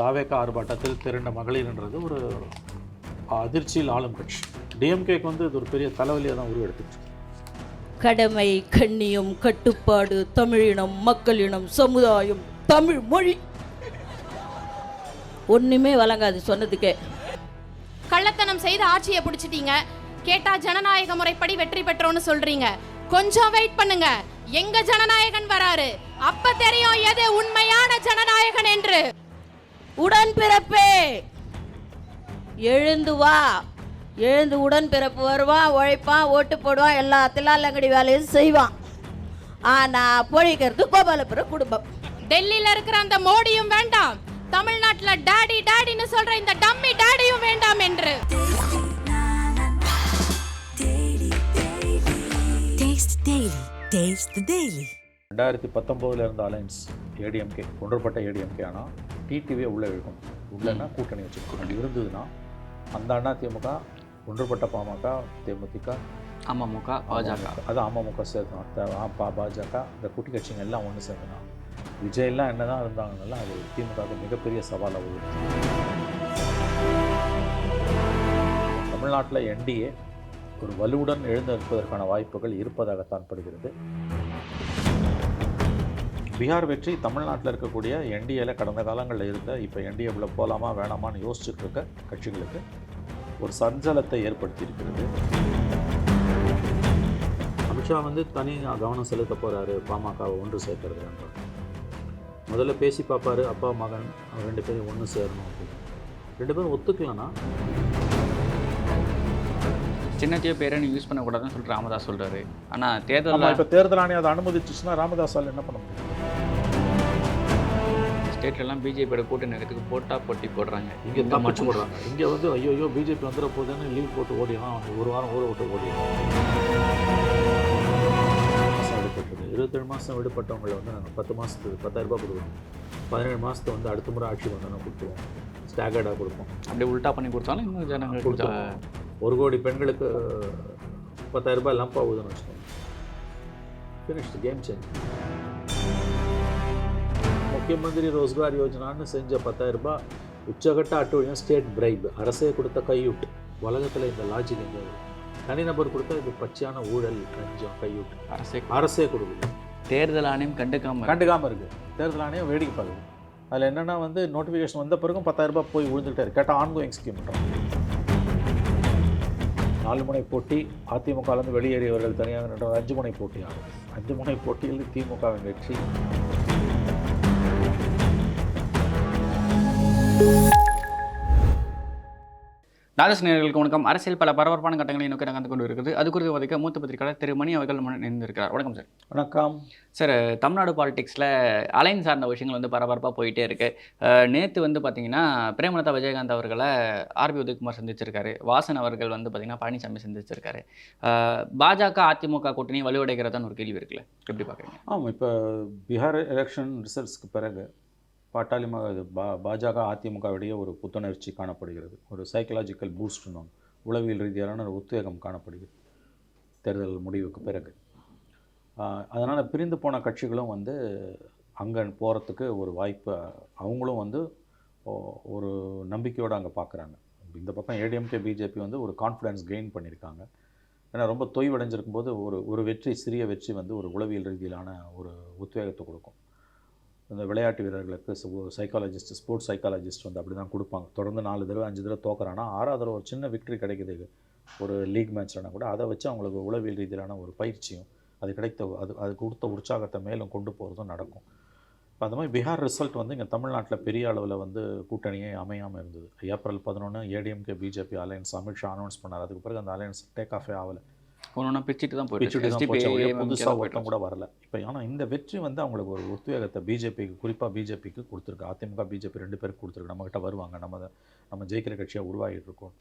தாவேக்கா ஆர்ப்பாட்டத்தில் திரண்ட மகளிர்ன்றது ஒரு அதிர்ச்சியில் ஆளும் கட்சி. டிஎம்கேக்கு வந்து இது ஒரு பெரிய தலைவலியாக தான் உருவெடுத்துட்டு இருக்கு. கடமை கண்ணியம் கட்டுப்பாடு தமிழினம் மக்களினம் சமுதாயம் தமிழ் மொழி. ஒண்ணுமே வழங்காது சொன்னதுக்கே. கள்ளத்தனம் செய்து ஆட்சியை பிடிச்சிட்டீங்க. கேட்டா ஜனநாயக முறைப்படி வெற்றி பெற்றோம்னு சொல்றீங்க. கொஞ்சம் வெயிட் பண்ணுங்க. எங்க ஜனநாயகன் வராரு? அப்ப தெரியும் எது உண்மையான ஜனநாயகன் என்று. உடன்பிறப்பே. எழுந்து வா. எழுந்து உடன்பிறப்பு வருவான் உழைப்பான் ஓட்டு போடுவான் எல்லா தில்லாலங்கடி வேலையும் செய்வான். ஆனா பொழிக்கிறது கோபாலபுர குடும்பம். டெல்லியில இருக்கிற அந்த மோடியும் வேண்டாம். தமிழ்நாட்டுல டாடி டாடின்னு சொல்ற இந்த டம்மி டாடியும் வேண்டாம் என்று. ரெண்டாயிரத்தி பத்தொம்போதுல இருந்த அலைன்ஸ் ஏடிஎம்கே ஒன்றுபட்ட ஏடிஎம்கே ஆனால் டிடிவியை உள்ளே இழுக்கணும் உள்ளேன்னா கூட்டணி வச்சுருக்கணும் அப்படி இருந்ததுன்னா அந்த அண்ணா திமுக ஒன்றுபட்ட பாமக தேமுதிக அமமுக பாஜக. அது அமமுக சேர்க்கணும். பா பாஜக இந்த குட்டி கட்சிங்க எல்லாம் ஒன்று சேர்க்கணும். விஜய்லாம் என்ன தான் இருந்தாங்கனால அது திமுகவுக்கு மிகப்பெரிய சவாலாக உள்ளது தமிழ்நாட்டில் என்டிஏ ஒரு வலுவுடன் எழுந்திருப்பதற்கான வாய்ப்புகள் இருப்பதாகத்தான் படுகிறது. பீகார் வெற்றி தமிழ்நாட்டில் இருக்கக்கூடிய என்டிஏல கடந்த காலங்களில் இருந்த இப்போ என்டிஏவில் போகலாமா வேணாமான்னு யோசிச்சுட்டு இருக்க கட்சிகளுக்கு ஒரு சஞ்சலத்தை ஏற்படுத்தி இருக்கிறது அமித்ஷா வந்து தனி கவனம் செலுத்த போகிறாரு பாமகவை ஒன்று சேர்க்கறது முதல்ல பேசி பார்ப்பாரு அப்பா மகன் அவங்க ரெண்டு பேரும் ஒன்று சேரணும் அப்படின்னு. ரெண்டு பேரும் ஒத்துக்கலனா? சின்னத்தையோ பேரை நீ யூஸ் பண்ணக்கூடாதுன்னு சொல்லிட்டு ராமதாஸ் சொல்றாரு. ஆனா ஆமாம் தேர்தலில் இப்போ தேர்தல் ஆணையம் அதை அனுமதிச்சுச்சுன்னா ராமதாஸால் என்ன பண்ண முடியும்? ஸ்டேட்ல எல்லாம் பிஜேபியோட கூட்டணி இருக்கிறதுக்கு போட்டா போட்டி போடுறாங்க. இங்கே தப்பிச்சு போடுறாங்க. இங்கே வந்து ஐயோ ஐயோ பிஜேபி வந்துட போகுதுன்னு லீவ் போட்டு ஓடிடலாம். ஒரு வாரம் ஊற விட்டு ஓடிடலாம். விடுபட்டது. இருபத்தேழு மாதம் விடுபட்டவங்களை வந்து நாங்கள் பத்து மாதத்துக்கு பத்தாயிரம் ரூபாய் கொடுக்குறோம் பதினேழு மாதத்தை வந்து அடுத்த முறை ஆட்சி வந்தோன்னா கொடுத்துருவோம். ஸ்டாகர்டாக கொடுப்போம். அப்படியே உல்டா பண்ணி கொடுத்தாலும் இன்னும் ஜனங்களுக்கு கொடுத்தோம் ஒரு கோடி பெண்களுக்கு பத்தாயிரம் ரூபாய் லம்ப் ஆகுதுன்னு வச்சுக்கோங்க. ஃபினிஷ் கேம் சேஞ்ச் முக்கியமந்திரி ரோஸ்கார் யோஜனான்னு செஞ்ச பத்தாயிரம் ரூபாய் உச்சகட்ட அட்டூழியம் ஸ்டேட் பிரைப் அரசே கொடுத்த கையூட்டு உலகத்தில் இந்த லாஜிக் எங்கே தனிநபர் கொடுத்தா இது பச்சையான ஊழல் லஞ்சம் கையூட்டு அரசே அரசே கொடுக்குது தேர்தல் ஆணையம் கண்டுக்காம இருக்கு. கண்டுக்காமல் இருக்குது தேர்தல் ஆணையம் வேடிக்கை பார்க்குது அதில் என்னென்னா வந்து நோட்டிஃபிகேஷன் வந்த பிறகும் பத்தாயிரம் ரூபாய் போய் விழுந்துகிட்டே இருக்கு கேட்டால் ஆன்கோயிங் ஸ்கீம் நாலு முனை போட்டி அதிமுகலேருந்து வெளியேறியவர்கள் தனியாக நின்ற அஞ்சு முனை போட்டியாகும் அஞ்சு முனை போட்டியில் திமுகவின் வெற்றி ராஜஸ் நேயர்களுக்கு வணக்கம். அரசியல் பல பரபரப்பான கட்டங்களை நோக்கி நகர்ந்து கொண்டு இருக்குது அது குறித்து வதைக்க மூத்த பத்திரிகையாளர் திரு மணி அவர்கள் முன் இணைந்திருக்கிறார். வணக்கம் சார் வணக்கம். சார் தமிழ்நாடு பாலிடிக்ஸில் அலைன் சார்ந்த விஷயங்கள் வந்து பரபரப்பாக போயிட்டே இருக்கு. நேற்று வந்து பார்த்தீங்கன்னா பிரேமலதா விஜயகாந்த் அவர்களை ஆர்பி உதயகுமார் சந்திச்சிருக்காரு. வாசன் அவர்கள் வந்து பார்த்தீங்கன்னா பழனிசாமி சந்திச்சிருக்காரு. பாஜக அதிமுக கூட்டணி வலுவடைகிறதான்னு ஒரு கேள்வி இருக்குல்ல. எப்படி பார்க்குறீங்க ஆமாம் இப்போ பீகார் எலெக்ஷன் ரிசல்ட்ஸ்க்கு பிறகு பாட்டாளி ம இது பா பாஜக அதிமுகவிடையே ஒரு புத்துணர்ச்சி காணப்படுகிறது. ஒரு சைக்கலாஜிக்கல் பூஸ்ட்னு உளவியல் ரீதியான ஒரு உத்வேகம் காணப்படுகிறது. தேர்தல் முடிவுக்கு பிறகு. அதனால் பிரிந்து போன கட்சிகளும் வந்து அங்கே போகிறதுக்கு ஒரு வாய்ப்பு அவங்களும் வந்து ஒரு நம்பிக்கையோடு அங்கே பார்க்குறாங்க இந்த பக்கம் ஏடிஎம்கே பிஜேபி வந்து ஒரு கான்ஃபிடன்ஸ் கெயின் பண்ணியிருக்காங்க ஏன்னா ரொம்ப தொய்வடைஞ்சிருக்கும் போது ஒரு ஒரு வெற்றி சிறிய வெற்றி வந்து ஒரு உளவியல் ரீதியிலான ஒரு உத்வேகத்தை கொடுக்கும். இந்த விளையாட்டு வீரர்களுக்கு சைக்காலஜிஸ்ட் ஸ்போர்ட்ஸ் சைக்காலஜிஸ்ட் வந்து அப்படி தான் கொடுப்பாங்க. தொடர்ந்து நாலு தடவை அஞ்சு தடவை தோக்குறானா ஆறாவது தடவை ஒரு சின்ன விக்டரி கிடைக்குது. ஒரு லீக் மேட்ச்லனா கூட அதை வச்சு அவங்களுக்கு உளவியல் ரீதியிலான ஒரு பயிற்சியும் அது கிடைத்த அது அது கொடுத்த உற்சாகத்தை மேலும் கொண்டு போகிறதும் நடக்கும். இப்போ அந்த மாதிரி பீகார் ரிசல்ட் வந்து இங்கே தமிழ்நாட்டில் பெரிய அளவில் வந்து கூட்டணியே அமையாமல் இருந்தது. ஏப்ரல் பதினொன்று ADMK BJP alliance Amit Shah announce பண்ணார். அதுக்கு பிறகு அந்த அலையன்ஸ் டேக் ஆஃபே ஆகலை. ஒன்று பிச்சுட்டு தான் போச்சு. ஒழிய புதுசாக போயிட்டு ஒருத்தம் கூட வரல. இப்போ ஆனால் இந்த வெற்றி வந்து அவங்களுக்கு ஒரு உத்வேகத்தை பிஜேபிக்கு குறிப்பாக பிஜேபிக்கு கொடுத்துருக்கு. அதிமுக பிஜேபி ரெண்டு பேருக்கு கொடுத்துருக்கு. நம்மகிட்ட வருவாங்க. நம்ம நம்ம ஜெயிக்கிற கட்சியாக உருவாகிட்டு இருக்கோம்.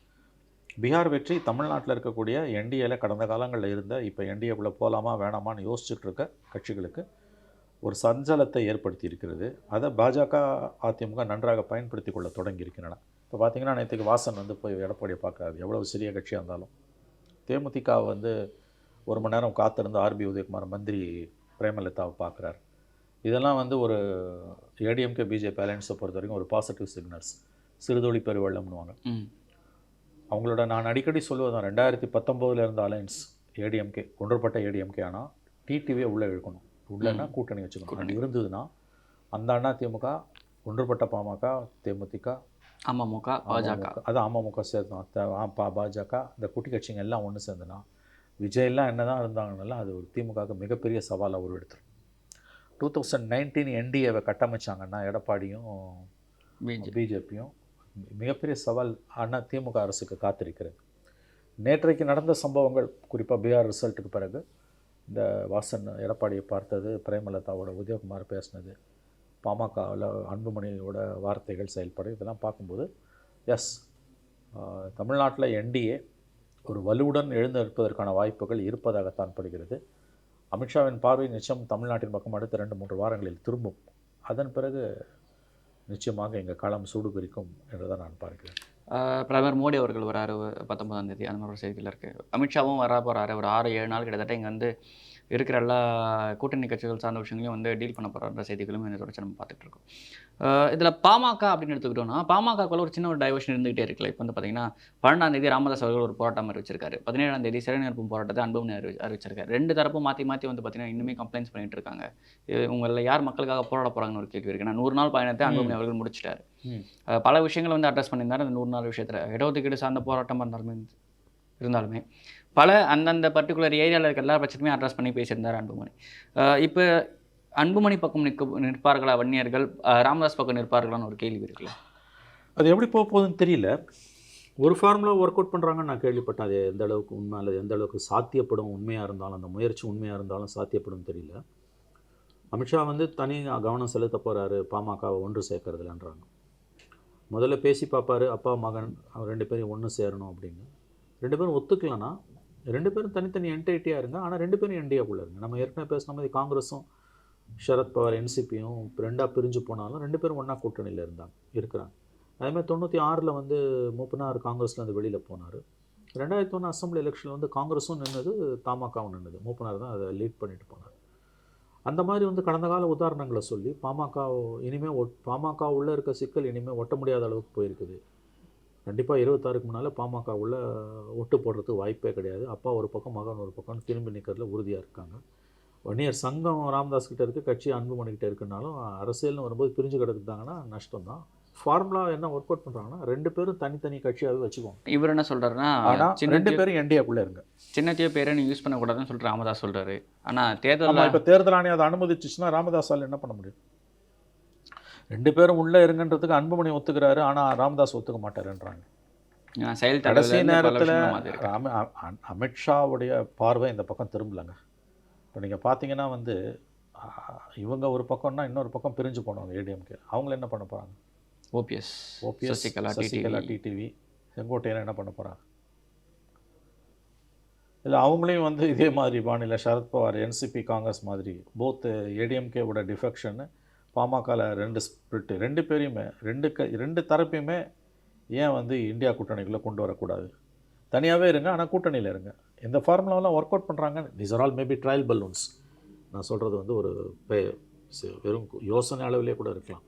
பீகார் வெற்றி தமிழ்நாட்டில் இருக்கக்கூடிய என்டிஏல கடந்த காலங்களில் இருந்த இப்போ என்டிஏக்குள்ளே போகலாமா வேணாமான்னு யோசிச்சுட்டு இருக்க கட்சிகளுக்கு ஒரு சஞ்சலத்தை ஏற்படுத்தி இருக்கிறது. அதை பாஜக அதிமுக நன்றாக பயன்படுத்தி கொள்ள தொடங்கி இருக்கின்றன. இப்போ பார்த்தீங்கன்னா நேற்றுக்கு வாசன் வந்து போய் எடப்பாடியை பார்க்குறாரு. எவ்வளவு சிறிய கட்சியாக இருந்தாலும். தேமுதிக வந்து ஒரு மணி நேரம் காத்திருந்து ஆர்பி உதயகுமார் மந்திரி பிரேமலதாவை பார்க்குறாரு. இதெல்லாம் வந்து ஒரு ஏடிஎம்கே பிஜேபி அலையன்ஸை பொறுத்த வரைக்கும் ஒரு பாசிட்டிவ் சிக்னல்ஸ் சிறுதொழி பெருவெள்ளம்னுவாங்க. அவங்களோட நான் அடிக்கடி சொல்லுவதான் ரெண்டாயிரத்தி பத்தொம்போதில் இருந்த அலையன்ஸ் ஏடிஎம்கே ஒன்றுபட்ட ஏடிஎம்கே ஆனால் டிடிவியை உள்ளே இழுக்கணும். உள்ளேன்னா கூட்டணி வச்சுக்கணும். அது இருந்ததுன்னா அந்த அண்ணா திமுக ஒன்றுபட்ட பாமக தேமுதிக அமமுக பாஜக. அது அமமுக ஆ, பா பாஜக இந்த குட்டி கட்சிங்க எல்லாம் ஒன்று சேர்ந்துனா விஜய்லாம் என்ன தான் இருந்தாங்கனாலும் அது ஒரு திமுகவுக்கு மிகப்பெரிய சவாலாக உருவெடுத்துரும். டூ தௌசண்ட் நைன்டீன் என்டிஏவை கட்டமைச்சாங்கன்னா எடப்பாடியும் பிஜேபி பிஜேபியும் மிகப்பெரிய சவால் அண்ணா திமுக அரசுக்கு காத்திருக்கிறது. நேற்றைக்கு நடந்த சம்பவங்கள் குறிப்பாக பிஆர் ரிசல்ட்டுக்கு பிறகு இந்த வாசன் எடப்பாடியை பார்த்தது பிரேமலதாவோட உதயகுமார் பேசினது பாமகவில் அன்புமணியோட வார்த்தைகள் செயல்படு இதெல்லாம் பார்க்கும்போது எஸ் தமிழ்நாட்டில் என்டிஏ ஒரு வலுவுடன் எழுந்திருப்பதற்கான வாய்ப்புகள் இருப்பதாகத்தான் படுகிறது. அமித்ஷாவின் பார்வை நிச்சயம் தமிழ்நாட்டின் பக்கம் அடுத்த ரெண்டு மூன்று வாரங்களில் திரும்பும். அதன் பிறகு நிச்சயமாக எங்கள் களம் சூடு பிரிக்கும் என்றுதான் நான் பார்க்கிறேன். பிரதமர் மோடி அவர்கள் வராரு பத்தொன்பதாம் தேதி அந்த மாதிரி செய்தியில் இருக்குது அமித்ஷாவும் வர போகிறாரு ஒரு ஆறு ஏழு நாள் கிட்டத்தட்ட இங்கே வந்து இருக்கிற எல்லா கூட்டணி கட்சிகள் சார்ந்த விஷயங்களையும் வந்து டீல் பண்ண போகிற செய்திகளும் இந்த தொடர்ச்சி நம்ம பார்த்துட்டு இருக்கோம். இதில் பாமக அப்படின்னு எடுத்துக்கிட்டோம்னா பாமகக்குள்ள ஒரு சின்ன ஒரு டைவர்ஷன் இருந்துகிட்டே இருக்குல்ல. இப்போ வந்து பார்த்தீங்கன்னா பன்னெண்டாம் தேதி ராமதாஸ் அவர்கள் ஒரு போராட்டம் அறிவிச்சிருக்காரு. பதினேழாம் தேதி சிறை நிரப்பும் போராட்டத்தை அன்புமணி அறிவி அறிவிச்சிருக்காரு. ரெண்டு தரப்பும் மாற்றி மாற்றி வந்து பார்த்தீங்கன்னா இன்னுமே கம்ப்ளைண்ட்ஸ் பண்ணிட்டு இருக்காங்க. உங்களில் யார் மக்களுக்காக போராட போகிறாங்கன்னு ஒரு கேள்வி இருக்கு. நான் நூறு நாள் பயணத்தை அன்புமணி அவர்கள் முடிச்சிட்டாரு. பல விஷயங்களை வந்து அட்ரஸ் பண்ணியிருந்தாரு. அந்த நூறு நாள் விஷயத்தில் இடஒதுக்கீடு சார்ந்த போராட்டம் இருந்தாலுமே இருந்தாலுமே. பல அந்தந்த பர்டிகுலர் ஏரியாவில் இருக்க எல்லா பிரச்சனையுமே அட்ரஸ் பண்ணி பேசியிருந்தார் அன்புமணி. இப்போ அன்புமணி பக்கம் நிற்க நிற்பார்களா வன்னியர்கள்? ராமதாஸ் பக்கம் நிற்பார்களான்னு ஒரு கேள்வி இருக்குல்ல அது எப்படி போக போகுதுன்னு தெரியல. ஒரு ஃபார்முலா ஒர்க் அவுட் பண்ணுறாங்கன்னு நான் கேள்விப்பட்டேன். அது எந்த அளவுக்கு உண்மை அல்லது எந்த அளவுக்கு சாத்தியப்படும் உண்மையாக இருந்தாலும் அந்த முயற்சி உண்மையாக இருந்தாலும் சாத்தியப்படும் தெரியல. அமித்ஷா வந்து தனி கவனம் செலுத்த போகிறாரு பாமகவை ஒன்று சேர்க்கறதுலன்றாங்க. முதல்ல பேசி பார்ப்பாரு அப்பா மகன் அவர் ரெண்டு பேரும் ஒன்று சேரணும் அப்படின்னு. ரெண்டு பேரும் ஒத்துக்கலனா ரெண்டு பேரும் தனித்தனி என்டைட்டியாக இருங்க. ஆனால் ரெண்டு பேரும் என்டியாக்குள்ளே இருங்க. நம்ம ஏற்கனவே பேசின மாதிரி காங்கிரஸும் சரத்பவார் என்சிபியும் ரெண்டாக பிரிஞ்சு போனாலும் ரெண்டு பேரும் ஒன்றா கூட்டணியில் இருந்தாங்க இருக்கிறாங்க. அதேமாதிரி தொண்ணூற்றி ஆறில் வந்து மூப்பனார் காங்கிரஸ்லேருந்து வெளியில் போனார். ரெண்டாயிரத்தி ஒன்று அசம்பிளி எலெக்ஷனில் வந்து காங்கிரஸும் நின்றுது தமாகவும் நின்றுது மூப்பனார் தான் அதை லீட் பண்ணிட்டு போனார். அந்த மாதிரி வந்து கடந்த கால உதாரணங்களை சொல்லி பாமக இனிமேல் ஒட் பாமக உள்ளே இருக்க சிக்கல் இனிமேல் ஒட்ட முடியாத அளவுக்கு போயிருக்குது. கண்டிப்பாக இருபத்தாறுக்கு முன்னால் பாமக உள்ள ஒட்டு போடுறதுக்கு வாய்ப்பே கிடையாது. அப்பா ஒரு பக்கம் மகன் ஒரு பக்கம் திரும்பி நிற்கிறதுல உறுதியாக இருக்காங்க. வன்னியர் சங்கம் ராமதாஸ் கிட்ட இருக்குது கட்சி அன்புமணி கிட்ட இருக்குனாலும் அரசியல்னு வரும்போது பிரிஞ்சு கிடக்குதாங்கன்னா நஷ்டம் தான் ஃபார்முலா என்ன ஒர்க் அவுட் பண்ணுறாங்கன்னா ரெண்டு பேரும் தனித்தனி கட்சியாகவே வச்சுக்குவோம் இவர் என்ன சொல்றாருன்னா ஆனால் ரெண்டு பேரும் என்டியாக்குள்ளே இருங்க. சின்னத்தையோ பேரை நீ யூஸ் பண்ணக்கூடாதுன்னு சொல்லிட்டு ராமதாஸ் சொல்றாரு. ஆனால் ஆமாம் தேர்தலில் இப்போ தேர்தல் ஆணையம் அதை அனுமதிச்சுச்சுன்னா ராமதாஸால் என்ன பண்ண முடியும்? ரெண்டு பேரும் உள்ளே இருங்கன்றதுக்கு அன்புமணி ஒத்துக்கிறாரு. ஆனால் ராமதாஸ் ஒத்துக்க மாட்டாருன்றாங்க செயல் கடைசி நேரத்தில் அ- அமித்ஷாவுடைய பார்வை இந்த பக்கம் திரும்பலங்க. இப்போ நீங்கள் பார்த்தீங்கன்னா வந்து இவங்க ஒரு பக்கம்னா இன்னொரு பக்கம் பிரிஞ்சு போனவங்க ஏடிஎம்கே. அவங்கள என்ன பண்ண போகிறாங்க ஓபிஎஸ் ஓபிஎஸ் சசிகலா டிடிவி செங்கோட்டையன் என்ன பண்ண போகிறாங்க இல்லை அவங்களையும் வந்து இதே மாதிரி மாநில சரத்பவார் என்சிபி காங்கிரஸ் மாதிரி போத் ஏடிஎம்கேவோட டிஃபெக்ஷன் பாமகவில் ரெண்டு ஸ்பிரிட்டு ரெண்டு பேரையுமே ரெண்டு க ரெண்டு தரப்பையுமே ஏன் வந்து இந்தியா கூட்டணிக்குள்ளே கொண்டு வரக்கூடாது? தனியாகவே இருங்க ஆனால் கூட்டணியில் இருங்க. இந்த ஃபார்முலாவெலாம் ஒர்க் அவுட் பண்ணுறாங்க this are all maybe trial balloons நான் சொல்கிறது வந்து ஒரு பே- வெறும் யோசனை அளவிலே கூட இருக்கலாம்.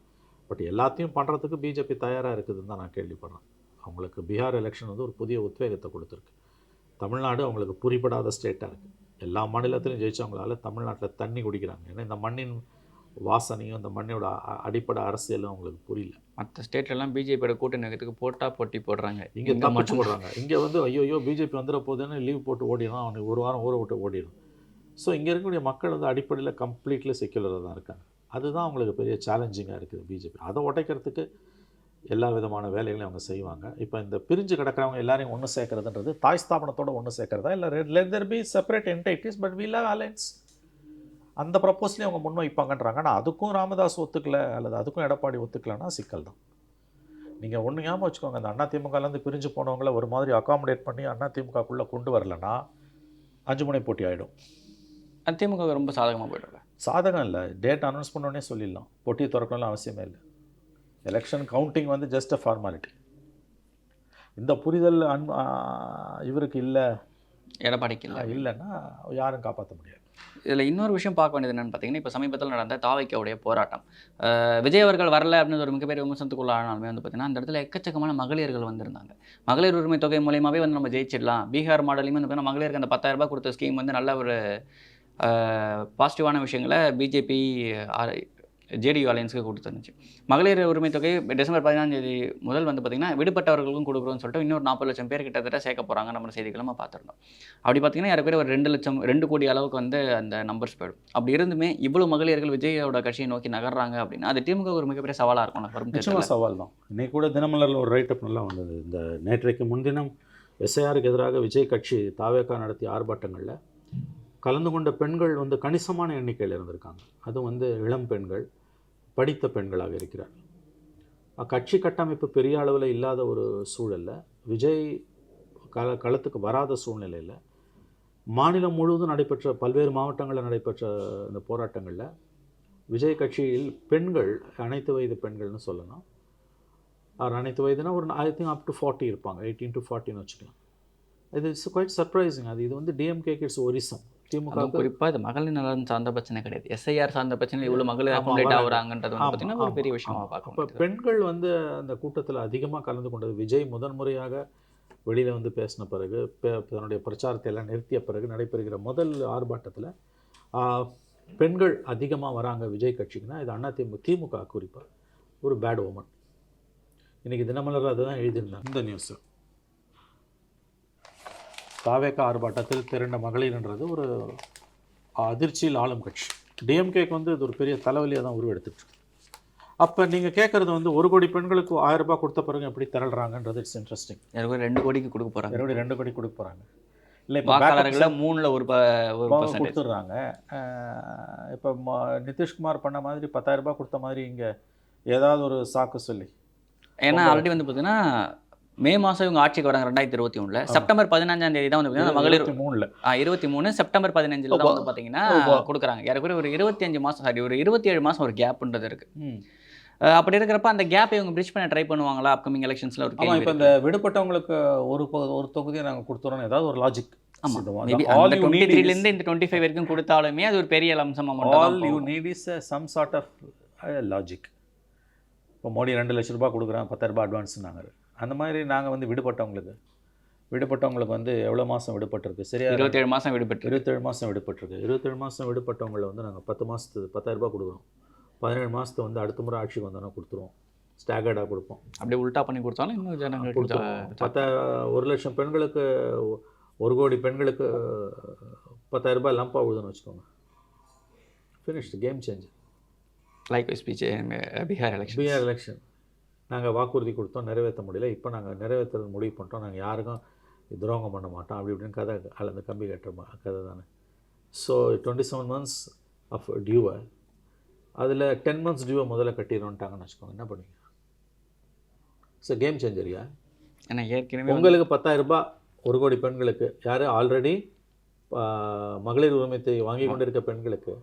பட் எல்லாத்தையும் பண்ணுறதுக்கு பிஜேபி தயாராக இருக்குதுன்னு தான் நான் கேள்விப்படுறேன். அவங்களுக்கு பீகார் எலெக்ஷன் வந்து ஒரு புதிய உத்வேகத்தை கொடுத்துருக்கு. தமிழ்நாடு அவங்களுக்கு புரிபடாத ஸ்டேட்டாக இருக்குது எல்லா மாநிலத்திலும் ஜெயிச்சவங்களால தமிழ்நாட்டில் தண்ணி குடிக்கிறாங்க. ஏன்னா இந்த மண்ணின் வாசனையும் இந்த மண்ணோட அடிப்படை அரசியலும் அவங்களுக்கு புரியல. மற்ற ஸ்டேட்லலாம் பிஜேபியோட கூட்டணி வைக்கிறதுக்கு போட்டா போட்டி போடுறாங்க. இங்கே தப்பிச்சு போடுறாங்க. இங்கே வந்து ஐயோ பிஜேபி வந்துட போகுதுன்னு லீவ் போட்டு ஓடிடும் அவனுக்கு ஒரு வாரம் ஊற விட்டு ஓடிடும் ஸோ இங்கே இருக்கக்கூடிய மக்கள் வந்து அடிப்படையில் கம்ப்ளீட்லி செக்யுலராக தான் இருக்காங்க. அதுதான் அவங்களுக்கு பெரிய சேலஞ்சிங்காக இருக்குது பிஜேபி அதை உடைக்கிறதுக்கு எல்லா விதமான வேலைகளையும் அவங்க செய்வாங்க. இப்போ இந்த பிரிஞ்சு கிடக்கிறவங்க எல்லாரையும் ஒன்று சேர்க்கறதுன்றது தாய் ஸ்தாபனத்தோட ஒன்று சேர்க்கறதா? இல்லை let there be separate entities but we love alliance அந்த ப்ரப்போஸ்லேயும் அவங்க முன் வைப்பாங்கன்றாங்க. ஆனால் அதுக்கும் ராமதாஸ் ஒத்துக்கல அல்லது அதுக்கும் எடப்பாடி ஒத்துக்கலைன்னா சிக்கல் தான். நீங்கள் ஒன்று ஞாபகம் வச்சுக்கோங்க. அந்த அதிமுகலேருந்து பிரிஞ்சு போனவங்கள ஒரு மாதிரி அகாமடேட் பண்ணி அதிமுகக்குள்ளே கொண்டு வரலன்னா அஞ்சு முனை போட்டி ஆகிடும் அதிமுக ரொம்ப சாதகமாக போயிடும்ல? சாதகம் இல்லை. டேட் அனௌன்ஸ் பண்ணோடனே சொல்லிடலாம். போட்டி திறக்கணும்னு அவசியமே இல்லை. எலெக்ஷன் கவுண்டிங் வந்து ஜஸ்ட் அ ஃபார்மாலிட்டி இந்த புரிதல் அன் இவருக்கு இல்லை. எடப்பாடிக்கு இல்லை. இல்லைன்னா யாரும் காப்பாற்ற முடியாது. இதில் இன்னொரு விஷயம் பார்க்க வேண்டியது என்னன்னு பார்த்தீங்கன்னா இப்போ சமீபத்தில் நடந்த தாவைக்காவுடைய போராட்டம். விஜய் அவர்கள் வரல அப்படின்னு ஒரு மிகப்பெரிய விமர்சனத்துக்குள்ள ஆனாலுமே வந்து பார்த்தீங்கன்னா அந்த இடத்துல எக்கச்சக்கமான மகளிர்கள் வந்திருந்தாங்க. மகளிர் உரிமை தொகை மூலியமாகவே வந்து நம்ம ஜெயிச்சிடலாம். பீகார் மாடலையுமே வந்து பார்த்தீங்கன்னா மகளிருக்கு அந்த 10000 ரூபாய் கொடுத்த ஸ்கீம் வந்து நல்ல ஒரு பாசிட்டிவான விஷயங்களை பிஜேபி ஜேடியு அலையன்ஸுக்கு கொடுத்துருந்துச்சு மகளிர் உரிமை தொகை டிசம்பர் பதினாம் தேதி முதல் வந்து பார்த்திங்கன்னா விடுபட்டவர்களுக்கும் கொடுக்குறோம்னு சொல்லிட்டு இன்னொரு நாற்பது லட்சம் பேர் கிட்டத்தட்ட சேர்க்க போகிறாங்க நம்ம செய்திகளை நம்ம பார்த்துருந்தோம். அப்படி பார்த்தீங்கன்னா யாருக்கு ஒரு ரெண்டு லட்சம் ரெண்டு கோடி அளவுக்கு வந்து அந்த நம்பர்ஸ் போயிடும். அப்படி இருந்துமே இவ்வளோ மகளிர்கள் விஜயோட கட்சியை நோக்கி நகர்றாங்க அப்படின்னா அது திமுக ஒரு மிகப்பெரிய சவாலாக இருக்கும் வரும். சவால் தான். இன்னைக்கு கூட தினமலரில் ஒரு ரைட்டப் நல்லா வந்தது. இந்த நேற்றைக்கு முன்தினம் எஸ்ஐஆருக்கு எதிராக விஜய் கட்சி தாவேக்கா நடத்திய ஆர்ப்பாட்டங்களில் கலந்து கொண்ட பெண்கள் வந்து கணிசமான எண்ணிக்கையில் இருந்திருக்காங்க. அதுவும் வந்து இளம் பெண்கள். படித்த பெண்களாக இருக்கிறார்கள் கட்சி கட்டமைப்பு பெரிய அளவில் இல்லாத ஒரு சூழல்ல விஜய் கள களத்துக்கு வராத சூழ்நிலையில் மாநிலம் முழுவதும் நடைபெற்ற பல்வேறு மாவட்டங்களில் நடைபெற்ற இந்த போராட்டங்களில் விஜய் கட்சியில் பெண்கள் அனைத்து வயது பெண்கள்னு சொல்லலாம் அவர் அனைத்து வயதுனா ஒரு I think up to forty இருப்பாங்க. எயிட்டீன் டு ஃபார்ட்டின்னு வச்சுக்கலாம். இது இட்ஸ் குவைட் சர்ப்ரைசிங். அது இது வந்து டிஎம்கேக்கு இட்ஸ் ஒரிசம். திமுக குறிப்பாக இது மகளிர் நலன் சார்ந்த பிரச்சனை கிடையாது. எஸ்ஐஆர் சார்ந்த பிரச்சனை இவ்வளோ மகளிர் வராங்க. ஆகுறாங்கன்றது வந்து பார்த்தீங்கன்னா ஒரு பெரிய விஷயமா அப்போ பார்க்கணும் பெண்கள் வந்து அந்த கூட்டத்தில் அதிகமாக கலந்து கொண்டது விஜய் முதன்முறையாக வெளியில் வந்து பேசின பிறகு தன்னுடைய பிரச்சாரத்தை எல்லாம் நிறுத்திய பிறகு நடைபெறுகிற முதல் ஆர்ப்பாட்டத்தில் பெண்கள் அதிகமாக வராங்க விஜய் கட்சிக்குன்னா இது அண்ணா திமுக திமுக குறிப்பாக ஒரு பேட் ஓமன் இன்னைக்கு தினமலர் அதை தான் எழுதியிருந்தாங்க. இந்த நியூஸு தாவேக்கா ஆர்ப்பாட்டத்தில் திரண்ட மகளிர்ன்றது ஒரு அதிர்ச்சியில் ஆளும் கட்சி. டிஎம்கேக்கு வந்து இது ஒரு பெரிய தலைவலியாக தான் உருவெடுத்துட்டு. அப்போ நீங்கள் கேட்குறது வந்து ஒரு கோடி பெண்களுக்கு ஆயிரம் ரூபாய் கொடுத்த பிறகு எப்படி திரள்றாங்கன்றது இட்ஸ் இன்ட்ரெஸ்டிங் யாருக்கு ரெண்டு கோடிக்கு கொடுக்க போகிறாங்க மறுபடியும் ரெண்டு கோடி கொடுக்க போகிறாங்க இல்லை இப்போ வாக்காளர்களில் மூணில் ஒரு கொடுத்துட்றாங்க. இப்போ நிதிஷ்குமார் பண்ண மாதிரி பத்தாயிரம் ரூபாய் கொடுத்த மாதிரி இங்கே ஏதாவது ஒரு சாக்கு சொல்லி. ஏன்னா ஆல்ரெடி வந்து பார்த்தீங்கன்னா மே மாதம் இவங்க ஆட்சிக்கு வராங்க ரெண்டாயிரத்தி இருபத்தி ஒன்றில் செப்டம்பர் பதினஞ்சாம் தேதி தான் வந்து பார்த்தீங்கன்னா மகளிர் மூணில். இருபத்தி மூணு செப்டம்பர் பதினஞ்சில் தான் வந்து பார்த்தீங்கன்னா. கொடுக்குறாங்க. ஏறக்குறைய ஒரு இருபத்தஞ்சு மாதம் சாரி ஒரு இருபத்தி ஏழு மாதம் ஒரு கேப்ன்றது இருக்கு. அப்படி இருக்கிறப்ப அந்த கேப் இவங்க பிரிட்ஜ் பண்ண ட்ரை பண்ணுவாங்களா அப்கமிங் எலெக்ஷன்ஸில் ஒரு ஆமாம் இப்போ. இந்த விடுபட்டவங்களுக்கு ஒரு ஒரு தொகுதியை நாங்கள் கொடுத்துறோம் ஏதாவது ஒரு லாஜிக் இந்த டுவெண்ட்டி ஃபைவ் வரைக்கும் கொடுத்தாலுமே அது ஒரு பெரிய சம் சார்ட் ஆஃப் லாஜிக் இப்போ மோடி ரெண்டு லட்ச ரூபாய் கொடுக்குறேன் பத்தாயிரம் ரூபாய் அட்வான்ஸ்னாங்க அந்த மாதிரி நாங்கள் வந்து விடுபட்டவங்களுக்கு விடுபட்டவங்களுக்கு வந்து எவ்வளோ மாதம் விடுபட்டிருக்கு? சரியா? இருபத்தேழு மாதம் விடுபட்டு இருபத்தேழு மாதம் விடுபட்டிருக்கு. இருபத்தேழு மாதம் விடுபட்டவங்களை வந்து நாங்கள் பத்து மாதத்து பத்தாயிரம் ரூபாய் கொடுக்குறோம். பதினேழு மாதத்தை வந்து அடுத்த முறை ஆட்சிக்கு வந்தோன்னா கொடுத்துருவோம். ஸ்டாகர்டாக கொடுப்போம். அப்படியே உல்டா பண்ணி கொடுத்தாலும் இன்னும் ஜனங்களுக்கு கொடுத்துருவோம். பத்த ஒரு லட்சம் பெண்களுக்கு ஒரு கோடி பெண்களுக்கு பத்தாயிரம் ரூபாய் லம்பாக விழுதுன்னு வச்சுக்கோங்க. Finished game change like speech Bihar election Bihar election நாங்கள் வாக்குறுதி கொடுத்தோம் நிறைவேற்ற முடியல. இப்போ நாங்கள் நிறைவேற்றுறது முடிவு பண்ணிட்டோம். நாங்கள் யாருக்கும் துரோகம் பண்ண மாட்டோம். அப்படி இப்படின்னு கதை அல்லது கம்பி கட்டுற கதை தானே. So twenty seven months of டியூவை அதில் டென் மந்த்ஸ் டியூவை முதல்ல கட்டிடுறோன்ட்டாங்கன்னு வச்சுக்கோங்க. என்ன பண்ணுவீங்க? ஸோ கேம் சேஞ்சரியா ஏன்னா ஏற்கனவே உங்களுக்கு பத்தாயிரம் ரூபாய் ஒரு கோடி பெண்களுக்கு. யார்? ஆல்ரெடி மகளிர் உரிமைத்தை வாங்கி கொண்டிருக்க பெண்களுக்கு.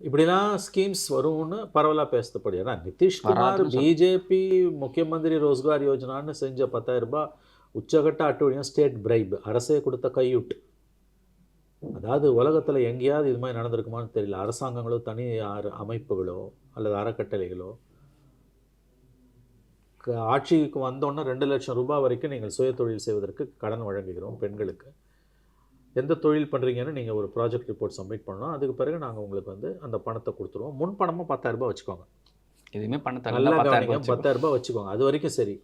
இப்படிலாம் ஸ்கீம்ஸ் வரும்னு பரவலாக பேசப்படுது ஏன்னா நிதிஷ்குமார் பிஜேபி முக்கியமந்திரி ரோஸ்கார் யோஜனான்னு செஞ்ச பத்தாயிரம் ரூபாய் உச்சகட்ட அட்டுழியம் ஸ்டேட் பிரைப் அரசே கொடுத்த கையூட்டு. அதாவது உலகத்தில் எங்கேயாவது இது மாதிரி நடந்திருக்குமான்னு தெரியல. அரசாங்கங்களோ தனி அமைப்புகளோ அல்லது அறக்கட்டளைகளோ ஆட்சிக்கு வந்தோன்னே ரெண்டு லட்சம் ரூபாய் வரைக்கும் நீங்கள் சுய தொழில் செய்வதற்கு கடன் வழங்குகிறோம் பெண்களுக்கு. எந்த தொழில் பண்ணுறீங்கன்னு நீங்கள் ஒரு ப்ராஜெக்ட் ரிப்போர்ட் சப்மிட் பண்ணணும். அதுக்கு பிறகு நாங்கள் உங்களுக்கு வந்து அந்த பணத்தை கொடுத்துருவோம். முன் பணமாக பத்தாயிரம் ரூபாய் வச்சுக்கோங்க. எதுவுமே பண்ண நல்லா கவனிங்க. ரூபாய் வச்சுக்கோங்க. அது வரைக்கும் சரி.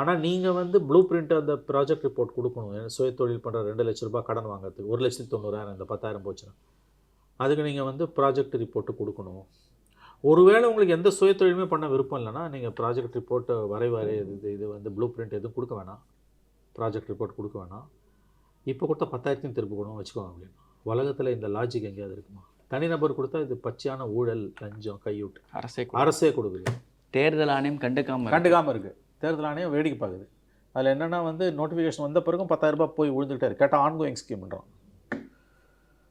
ஆனால் நீங்கள் வந்து ப்ளூ பிரிண்ட் அந்த ப்ராஜெக்ட் ரிப்போர்ட் கொடுக்கணும். சுய தொழில் பண்ணுற ரெண்டு லட்ச ரூபாய் கடன் வாங்குறதுக்கு ஒரு லட்சத்தி தொண்ணூறாயிரம் இந்த பத்தாயிரம் போச்சுன்னா. அதுக்கு நீங்கள் வந்து ப்ராஜெக்ட் ரிப்போர்ட்டு கொடுக்கணும். ஒருவேளை உங்களுக்கு எந்த சுய தொழிலுமே பண்ண விருப்பம் இல்லைன்னா நீங்கள் ப்ராஜெக்ட் ரிப்போர்ட்டை வரைவாரு இது இது வந்து ப்ளூ பிரிண்ட் எதுவும் கொடுக்க வேணாம். ப்ராஜெக்ட் ரிப்போர்ட் கொடுக்க வேணாம். இப்போ கொடுத்த பத்தாயிரத்தையும் திருப்பி கொடுங்க வச்சுக்கோங்க அப்படின்னு உலகத்தில் இந்த லாஜிக் எங்கேயாவது இருக்குமா? தனிநபர் கொடுத்தா இது பச்சையான ஊழல் லஞ்சம் கையூட்டு. அரசே அரசே கொடுக்குது. தேர்தல் ஆணையம் கண்டுக்காம இருக்கு. கண்டுக்காமல் இருக்குது தேர்தல் ஆணையம் வேடிக்கை பார்க்குது. அதில் என்னென்னா வந்து நோட்டிஃபிகேஷன் வந்த பிறகும் பத்தாயிரம் ரூபாய் போய் விழுந்துக்கிட்டே இருக்கு. கேட்டால் ஆன்கோயிங் ஸ்கீம்ன்றோம்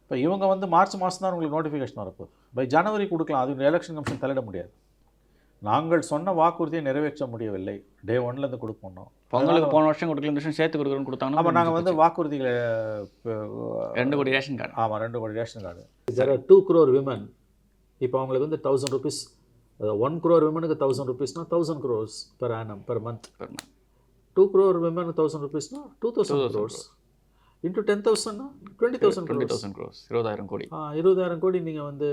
இப்போ இவங்க வந்து மார்ச் மாதம் தான் உங்களுக்கு நோட்டிஃபிகேஷன் வரப்போகுது. பை ஜனவரி கொடுக்கலாம். அது எலெக்ஷன் கமிஷன் தலையிட முடியாது. நாங்கள் சொன்ன வாக்குறுதியை நிறைவேற்ற முடியவில்லை. டே ஒன்லேருந்து கொடுப்போம். பொங்கலுக்கு போன வருஷம் கொடுக்கல இந்த வருஷம் சேர்த்து கொடுக்குறோன்னு கொடுத்தாங்கன்னா ஆமாம் நாங்கள் வந்து வாக்குறுதிகளை ரெண்டு கோடி ரேஷன் கார்டு. ஆமாம் ரெண்டு கோடி ration card. Or two crore women இப்போ அவங்களுக்கு வந்து தௌசண்ட் ருபீஸ் ஒன் க்ரோர் விமனுக்கு thousand ருபீஸ்னா thousand crores per annum per month. Two crore விமனுக்கு thousand ருபீஸ்னா two thousand 2,000 crores into ten தௌசண்ட்னா twenty thousand twenty thousand crores இருபதாயிரம் கோடி. ஆ இருபதாயிரம் கோடி நீங்கள் வந்து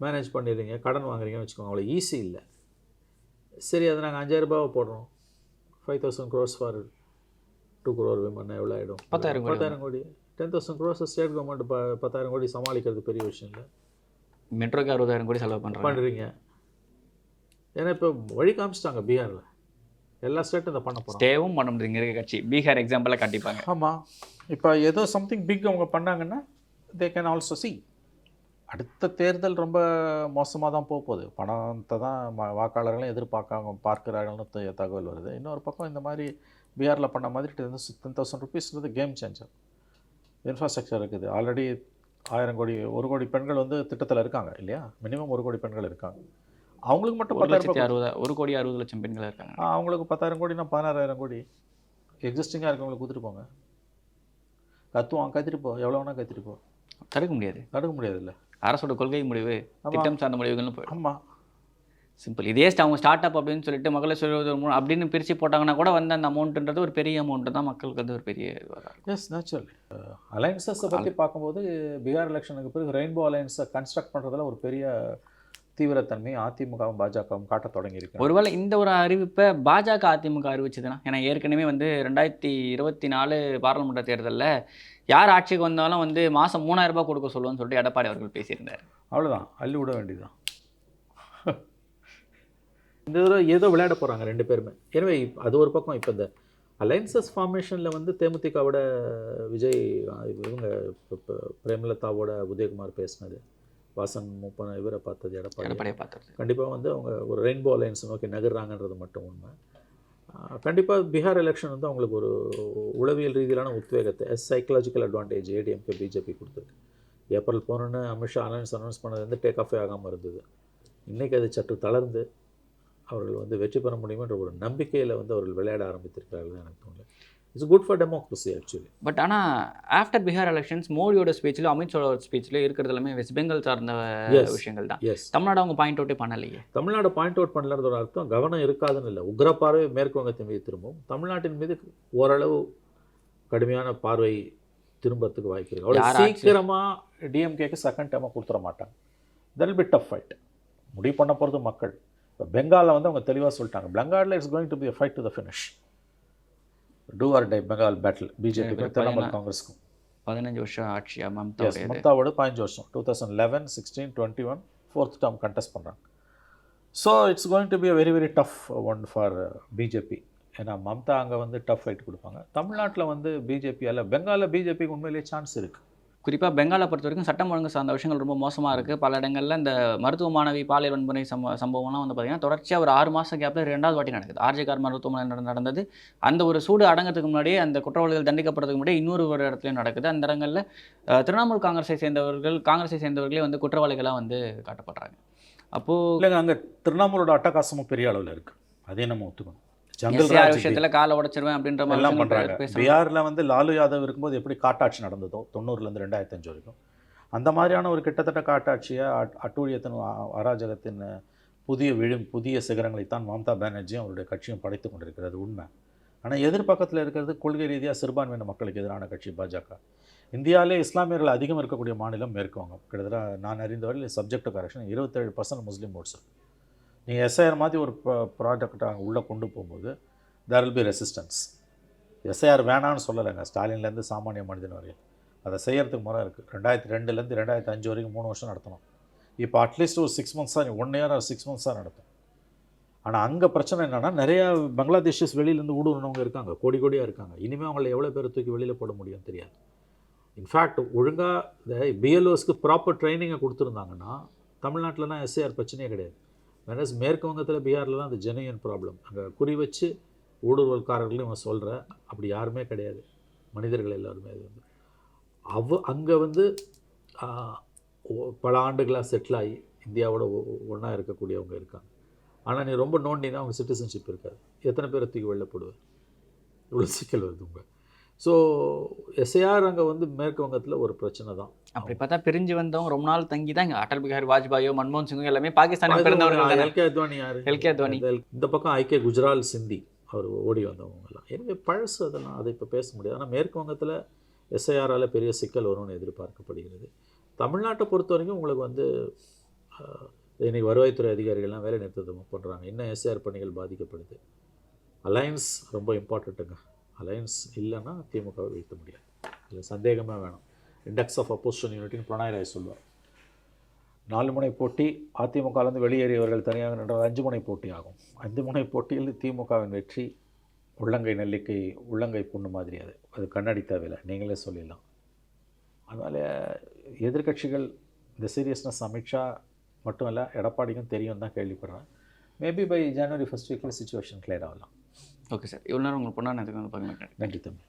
மேனேஜ் பண்ணிடுறீங்க கடன் வாங்குறீங்கன்னு வச்சுக்கோங்க. அவ்வளோ ஈஸி இல்லை. சரி அதை நாங்கள் அஞ்சாயிரம் ரூபாவை போடுறோம். Five thousand crores for two crore women எவ்வளோ ஆகிடும் பத்தாயிரம் பத்தாயிரம் கோடி. Ten thousand crores state government ப பத்தாயிரம் கோடி சமாளிக்கிறது பெரிய விஷயம் இல்லை. மெட்ரோக்கு அறுபதாயிரம் கோடி செலவு பண்ணுறாங்க பண்ணுறீங்க ஏன்னா இப்போ வழி காமிச்சிட்டாங்க பீகாரில். எல்லா ஸ்டேட்டும் இதை பண்ண போகிறோம் ஸ்டேவும் பண்ண முடியுங்க இருக்க கட்சி. பீகார் எக்ஸாம்பிளாக காட்டிப்பாங்க ஆமாம் இப்போ ஏதோ சம்திங் பிக் அவங்க பண்ணாங்கன்னா தே கேன் ஆல்சோ see. அடுத்த தேர்தல் ரொம்ப மோசமாக தான் போக போகுது பணத்தை தான் வாக்காளர்களும் எதிர்பார்க்காங்க பார்க்குறாங்கன்னு தகவல் வருது. இன்னொரு பக்கம் இந்த மாதிரி பீகாரில் பண்ண மாதிரி டென் தௌசண்ட் ருபீஸ்ன்றது கேம் சேஞ்சர் இன்ஃப்ராஸ்ட்ரக்சர் இருக்குது. ஆல்ரெடி ஆயிரம் கோடி ஒரு கோடி பெண்கள் வந்து திட்டத்தில் இருக்காங்க இல்லையா? மினிமம் ஒரு கோடி பெண்கள் இருக்காங்க. அவங்களுக்கு மட்டும் ரூபாய் அறுபது ஒரு கோடி அறுபது லட்சம் பெண்கள் இருக்காங்க. அவங்களுக்கு பத்தாயிரம் கோடினா பதினாறாயிரம் கோடி. எக்ஸிஸ்டிங்காக இருக்கவங்களுக்கு கொடுத்துட்டு போங்க. கத்துவான் கத்திட்டு போ. எவ்வளோ வேணால் கத்திட்டு போ. தடுக்க முடியாது. தடுக்க முடியாதுல்ல. அரசோட கொள்கை முடிவு. திட்டம் சார்ந்த முடிவுகள்னு போயிடும். ஆமாம் சிம்பிள் இதே அவங்க ஸ்டார்ட் அப் அப்படின்னு சொல்லிட்டு உதவி மூலம் அப்படின்னு பிரித்து போட்டாங்கன்னா கூட வந்து அந்த அமௌண்ட்ன்றது ஒரு பெரிய அமௌண்ட் தான் மக்களுக்கு வந்து ஒரு பெரிய எஸ் நேச்சுரல் அலைன்சஸை பற்றி பார்க்கும்போது பீகார் எலெக்ஷனுக்கு பிறகு ரெயின்போ அலைன்ஸை கன்ஸ்ட்ரக்ட் பண்ணுறதுல ஒரு பெரிய தீவிரத்தன்மை அதிமுகவும் பாஜகவும் காட்ட தொடங்கியிருக்கு ஒருவேளை இந்த ஒரு அறிவிப்பை பாஜக அதிமுக அறிவிச்சதுன்னா ஏன்னா ஏற்கனவே வந்து ரெண்டாயிரத்தி இருபத்தி நாலு பாராளுமன்ற தேர்தலில் யார் ஆட்சிக்கு வந்தாலும் வந்து மாதம் மூணாயிரம் ரூபாய் கொடுக்க சொல்லுவோம்னு சொல்லிட்டு எடப்பாடி அவர்கள் பேசியிருந்தார். அவ்வளோதான் அள்ளி விட வேண்டியதுதான். இந்த தடவை ஏதோ விளையாட போகிறாங்க ரெண்டு பேருமே. எனவே அது ஒரு பக்கம் இப்போ இந்த அலைன்சஸ் ஃபார்மேஷனில் வந்து தேமுதிகவோட விஜய் இவங்க பிரேமலதாவோட உதயகுமார் பேசினது. வாசன் மூப்பன் இவரை பார்த்தது எடப்பாடி. பார்த்துருது கண்டிப்பாக வந்து அவங்க ஒரு ரெயின்போ அலையன்ஸ் நோக்கி நகர்றாங்கன்றது மட்டும் உண்மை. கண்டிப்பாக பீகார் எலெக்ஷன் வந்து அவங்களுக்கு ஒரு உளவியல் ரீதியிலான உத்வேகத்தை சைக்கலாஜிக்கல் அட்வான்டேஜ் ஏடிஎம்கே பிஜேபி கொடுத்துருக்கு. ஏப்ரல் போனோன்னு அமித்ஷா அனௌன்ஸ் அனௌன்ஸ் பண்ணது வந்து டேக் ஆஃபே ஆகாமல் இருந்தது. இன்றைக்கி அது சற்று தளர்ந்து அவர்கள் வந்து வெற்றி பெற முடியுமென்ற ஒரு நம்பிக்கையில் வந்து அவர்கள் விளையாட ஆரம்பித்திருக்கிறார்கள் எனக்கு தோணுது. It's good for democracy actually but ஆனால் ஆஃப்டர் பீகார் எலெக்ஷன்ஸ் மோடியோட ஸ்பீச்சில் அமித்ஷாவோட ஸ்பீச்சில் இருக்கிறது எல்லாமே வெஸ்ட் பெங்கால் சார்ந்த Yes. விஷயங்கள் தான். எஸ் தமிழ்நாடு அவங்க பாயிண்ட் அவுட்டே பண்ணலையே. தமிழ்நாடு பாயிண்ட் அவுட் பண்ணலன்றதோட அர்த்தம். கவனம் இருக்காதுன்னு இல்லை. உக்ர பார்வை மேற்கு வங்கத்தின் மீது திரும்பும் தமிழ்நாட்டின் மீது ஓரளவு கடுமையான பார்வை திரும்பத்துக்கு வாய்ப்பு இருக்கு. அவ்வளோ யார் ஆட்சி- சீக்கிரமாக டிஎம்கேக்கு செகண்ட் டைமாக கொடுத்துட மாட்டாங்க. தெல் பிட் ஆஃப் ஃபைட் முடிவு பண்ண போகிறது மக்கள். இப்போ பெங்காலில் வந்து அவங்க தெளிவாக சொல்லிட்டாங்க. பெங்காலில் it's going to be fight to the finish do or die Bengal battle பிஜேபிக்கும் இப்ப திரிணாமுல் காங்கிரஸ்க்கும். பதினஞ்சு வருஷம் ஆட்சியா மம்தா மம்தாவோட பதினஞ்சு வருஷம். Two thousand eleven sixteen twenty one fourth term contest பண்ணுறாங்க so it's going to be a very very tough one for BJP ஏன்னா மம்தா அங்கே வந்து டஃப் ஃபைட் கொடுப்பாங்க. தமிழ்நாட்டில் வந்து பிஜேபியால் பெங்காலில் பிஜேபிக்கு உண்மையிலேயே சான்ஸ் இருக்குது குறிப்பாக பெங்காலை பொறுத்த வரைக்கும் சட்டம் ஒழுங்கு சார்ந்த விஷயங்கள் ரொம்ப மோசமாக இருக்குது பல இடங்களில் இந்த மருத்துவ மாணவி பாலியல் வன்முறை சம்ப சம்பவம்லாம் வந்து பார்த்திங்கன்னா தொடர்ச்சியாக ஒரு ஆறு மாதம் கேப்பில் ரெண்டாவது வாட்டி நடக்குது. ஆர்ஜேகார் மருத்துவமனை நடந்தது. அந்த ஒரு சூடு அடங்கிறதுக்கு முன்னாடியே அந்த குற்றவாளிகள் தண்டிக்கப்படுறதுக்கு முன்னாடி இன்னொரு ஒரு இடத்துலையும் நடக்குது. அந்த இடங்களில் திரிணாமுல் காங்கிரஸை சேர்ந்தவர்கள் காங்கிரஸை சேர்ந்தவர்களே வந்து குற்றவாளிகளாக வந்து காட்டப்படுறாங்க. அப்போது இல்லைங்க அங்கே திரிணாமுலோட அட்டகாசமும் பெரிய அளவில் இருக்குது அதே நம்ம ஒத்துக்கணும். ஜங்கல் விஷயத்தில் காலை உடைச்சிருவேன் அப்படின்ற மாதிரி எல்லாம் பண்ணுறாங்க. பீகாரில் வந்து லாலு யாதவ் இருக்கும்போது எப்படி காட்டாட்சி நடந்ததோ தொண்ணூறுலேருந்து ரெண்டாயிரத்தி அஞ்சு வரைக்கும். அந்த மாதிரியான ஒரு கிட்டத்தட்ட காட்டாட்சியை அட்- அட்டூழியத்தின் அராஜகத்தின் புதிய விழும் புதிய சிகரங்களைத்தான் மம்தா பானர்ஜியும் அவருடைய கட்சியும் படைத்து கொண்டிருக்கிறது உண்மை. ஆனால் எதிர்பக்கத்தில் இருக்கிறது கொள்கை ரீதியாக சிறுபான்மையின மக்களுக்கு எதிரான கட்சி பாஜக. இந்தியாவிலே இஸ்லாமியர்கள் அதிகம் இருக்கக்கூடிய மாநிலம் மேற்கு வங்கம். கிட்டத்தட்ட நான் அறிந்தவரையில் சப்ஜெக்ட் கரெக்ஷன் இருபத்தேழு பர்சன்ட் முஸ்லீம் ஓட்ஸ் நீங்கள் எஸ்ஐஆர் மாதிரி ஒரு ப்ராஜெக்டை உள்ளே கொண்டு போகும்போது there will be resistance SIR வேணான்னு சொல்லலைங்க. ஸ்டாலின்லேருந்து சாமானிய மனிதன் வரையும் அதை செய்கிறதுக்கு முறை இருக்குது ரெண்டாயிரத்தி ரெண்டுலேருந்து ரெண்டாயிரத்தி அஞ்சு வரைக்கும் மூணு வருஷம் நடத்தணும். இப்போ அட்லீஸ்ட் ஒரு சிக்ஸ் மந்த்ஸாக ஒன் இயர் சிக்ஸ் மந்த்ஸாக நடத்தும் ஆனால் அங்கே பிரச்சனை என்னென்னா நிறையா பங்களாதேஷஸ் வெளியிலேருந்து ஊடுருவனவங்க இருக்காங்க. கோடி கோடியாக இருக்காங்க. இனிமேல் அவங்கள எவ்வளோ பேர் தூக்கி வெளியில் போட முடியும் தெரியாது. இன்ஃபேக்ட் ஒழுங்காக இந்த பிஎல்ஓஸ்க்கு ப்ராப்பர் ட்ரைனிங்கை கொடுத்துருந்தாங்கன்னா தமிழ்நாட்டிலலாம் எஸ்ஏஆர் பிரச்சனையே கிடையாது. வேறஸ் மேற்கு வங்கத்தில் பீகாரில் தான் அந்த ஜெனையன் ப்ராப்ளம் அங்கே குறி வச்சு ஊடுருவல்காரர்களையும் அவன் சொல்கிற அப்படி யாருமே கிடையாது. மனிதர்கள் எல்லாருமே அது வந்து. அவ அங்கே வந்து பல ஆண்டுகளாக செட்டில் ஆகி இந்தியாவோட ஒன்றா இருக்கக்கூடியவங்க இருக்காங்க. ஆனால் நீ ரொம்ப நோண்டினா அவங்க சிட்டிசன்ஷிப் இருக்காது. எத்தனை பேரை தூக்கி வெளில போடுவேன்? இவ்வளோ சிக்கல் வருது உங்கள் ஸோ எஸ்ஐஆர் அங்கே வந்து மேற்கு வங்கத்தில் ஒரு பிரச்சனை தான். அப்படி பார்த்தா பிரிஞ்சு வந்தவங்க ரொம்ப நாள் தங்கி தான் இங்க அடல் பிகாரி வாஜ்பாயோ மன்மோகன் சிங்கும் எல்லாமே பாகிஸ்தானில் பிறந்தவர்கள் தானே. எல்கே அத்வானி யார்? L K Advani. இந்த பக்கம் ஐகே குஜரால் சிந்தி அவர் ஓடி வந்தவங்க எல்லாம் எனவே பழசு அதெல்லாம் அதை இப்போ பேச முடியாது. ஆனால் மேற்கு வங்கத்தில் எஸ்ஐஆரால் பெரிய சிக்கல் வரும்னு எதிர்பார்க்கப்படுகிறது. தமிழ்நாட்டை பொறுத்த வரைக்கும் உங்களுக்கு வந்து ஆஹ், இன்னைக்கு வருவாய்த்துறை அதிகாரிகள்லாம் வேலை நிறுத்தம் பண்ணுறாங்க இன்னும் எஸ்ஐஆர் பணிகள் பாதிக்கப்படுது? அலையன்ஸ் ரொம்ப இம்பார்ட்டண்ட்டுங்க அலையன்ஸ் இல்லைன்னா திமுகவை வீழ்த்த முடியாது இதில் சந்தேகமே வேணும். இண்டெக்ஸ் ஆஃப் அப்போசிஷன் யூனிட்னு பிரணாய் ராய் சொல்லுவார். நாலு முனை போட்டி அதிமுகலேருந்து வெளியேறியவர்கள் தனியாக நின்றது அஞ்சு முனை போட்டி ஆகும். அஞ்சு முனை போட்டியில் திமுகவின் வெற்றி உள்ளங்கை நெல்லிக்கை உள்ளங்கை புண்ணு மாதிரி அது. அது கண்ணாடி தேவையில்லை. நீங்களே சொல்லிடலாம். அதனால் எதிர்க்கட்சிகள் இந்த சீரியஸ்னஸ் அமித்ஷா மட்டும் இல்லை எடப்பாடிக்கும் தெரியும் தான் கேள்விப்படுறேன். மேபி பை ஜனவரி ஃபஸ்ட் வீக்கில் சுச்சுவேஷன் கிளியர் ஆகலாம். Okay sir. இவ்வளோ நேரம் உங்களுக்கு பொண்ணா வந்து பார்க்க மாட்டேன் நன்றி தம்பி.